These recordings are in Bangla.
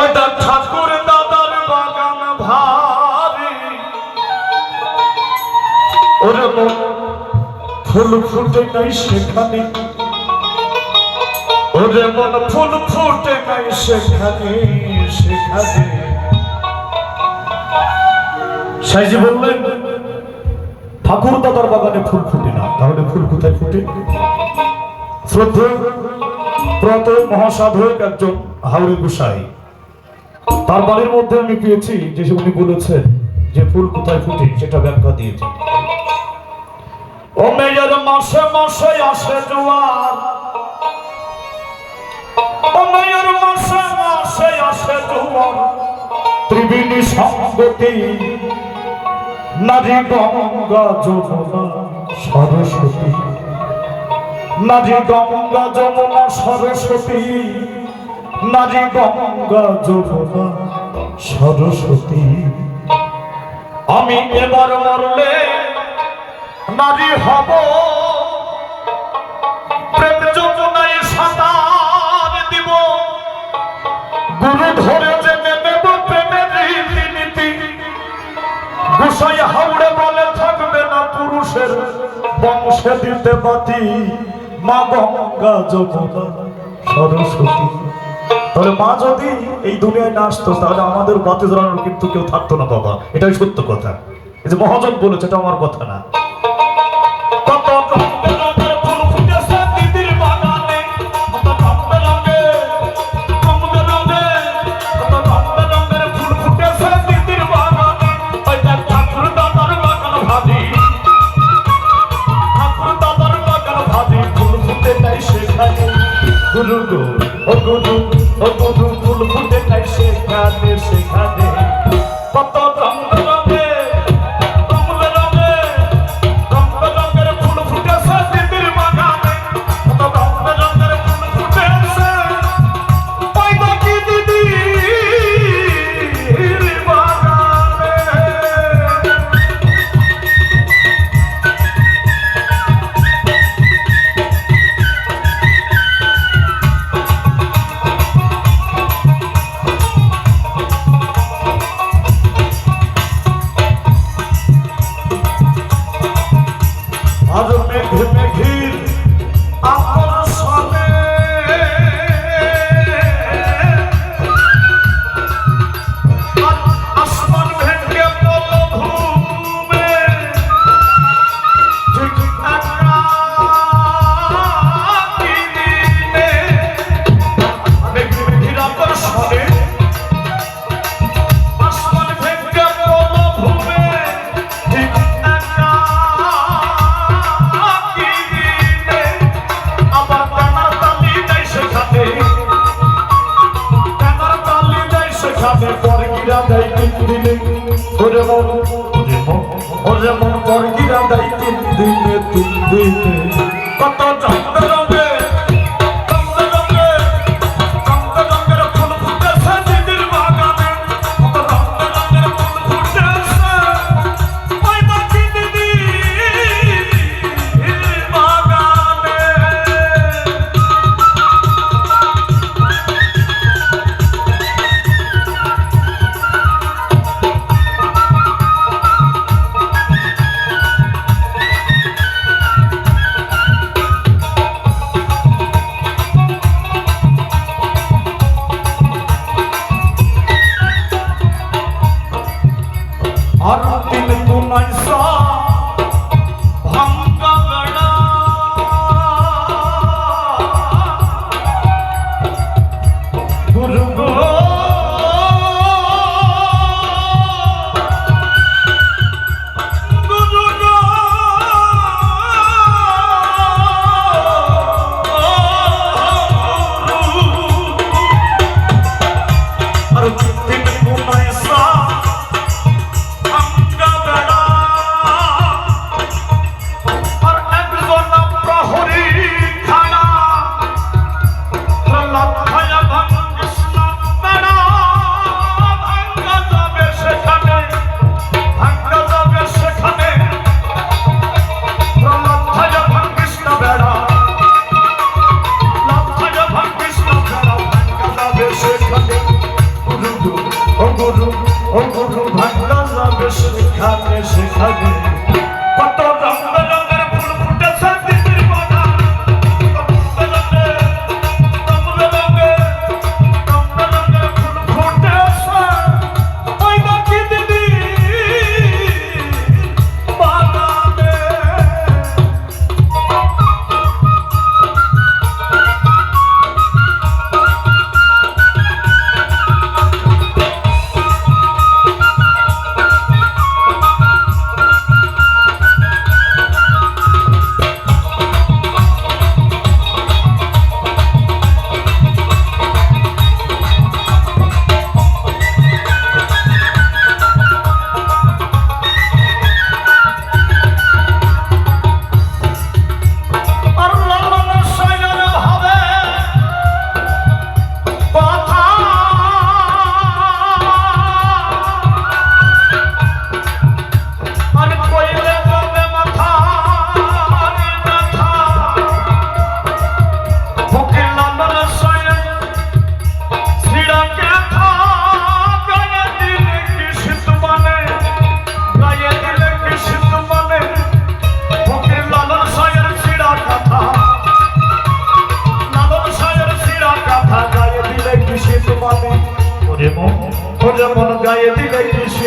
ওইটা ঠাকুর দাদার বাগান ভারী। ফুল ফুটে নাই সেখানে। মন, ফুল ফুটে নাই সেখানে সেখানে। সাইজি বললেন, ঠাকুর দাদার বাগানে ফুল ফুটে না। তাহলে ফুল কোথায় ফুটে? শ্রদ্ধা প্রত মহাসাধক একজন হাওড়ি গোসাই। তার বাড়ির মধ্যে আমি পেয়েছি যে উনি বলেছেন যে ফুল কোথায় ফুটে, সেটা ব্যাখ্যা দিয়েছে। ও মেয়ের, মাসে মাসে আসে জোয়ার। ত্রিবেণী সরস্বতী। সরস্বতী। নারী গঙ্গা যমুনা, সরস্বতী। আমি এবার মরলে নারী হব। প্রেম যমুনায় সাঁতার দিব। গুরু ধরে জেনে নেব প্রেমের রীতিনীতি। গোসাই হাওড়ে বলে, থাকবে না পুরুষের বংশে দিতে বাতি। মা গঙ্গা যমুনা, সরস্বতী। তাহলে মা যদি এই দুনিয়ায় না আসতো, তাহলে আমাদের বাতি জ্বালানোর কিন্তু কেউ থাকতো না, বাবা। এটাই সত্য কথা। এই যে মহাজন বলেছে, এটা আমার কথা না। কত চন্দ্র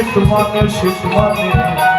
ওরে মন